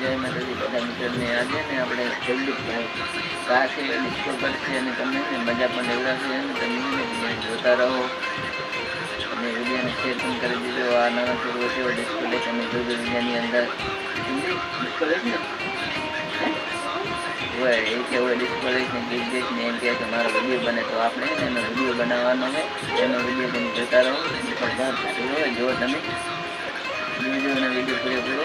જય માતાજી બધા આજે ને આપણે છેલ્લી કા છે ડિસ્કોપર છે અને તમને મજા પણ એવડાશે અને તમે જોતા રહો અને વિડીયોને શેર કરી દીધો આ નવો છે ડિસ્પ્લે તમે જોજો વિડીયાની અંદર હોય એ કેવું ડિસ્પ્લે છે ગીત ગીત કે તમારો વિડીયો બને તો આપણે એનો વિડીયો બનાવવાનો છે એનો વિડીયો તમે જોતા રહો પણ જો તમે જોજો એનો વિડીયો પૂરેપૂરો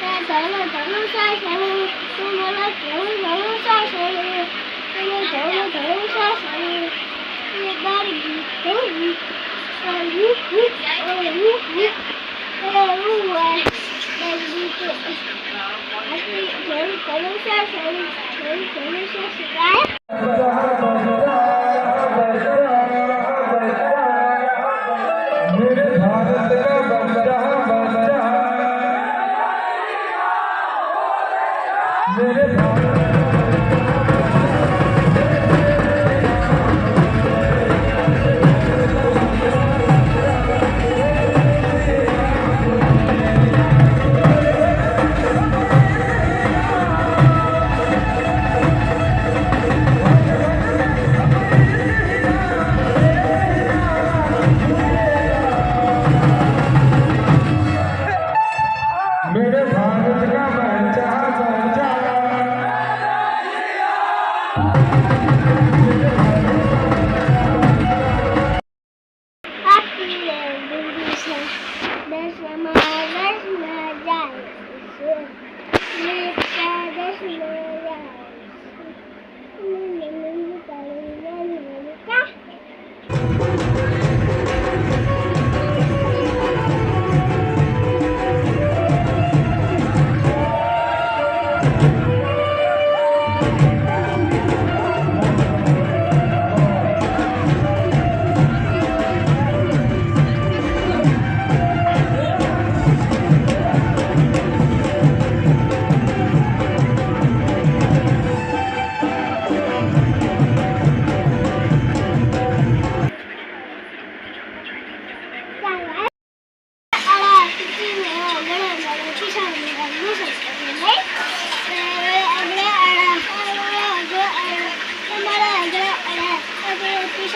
在走路，走路下，走路，走路了，走，走路下，走路，走路，走路，走路下，走路。一百米，走路，走路，走路，走路，走路完，一百米。还是走，走路下，走路，走路下，起来。मेरे भारत का बच्चा बच्चा There's my, there's my dad. There's my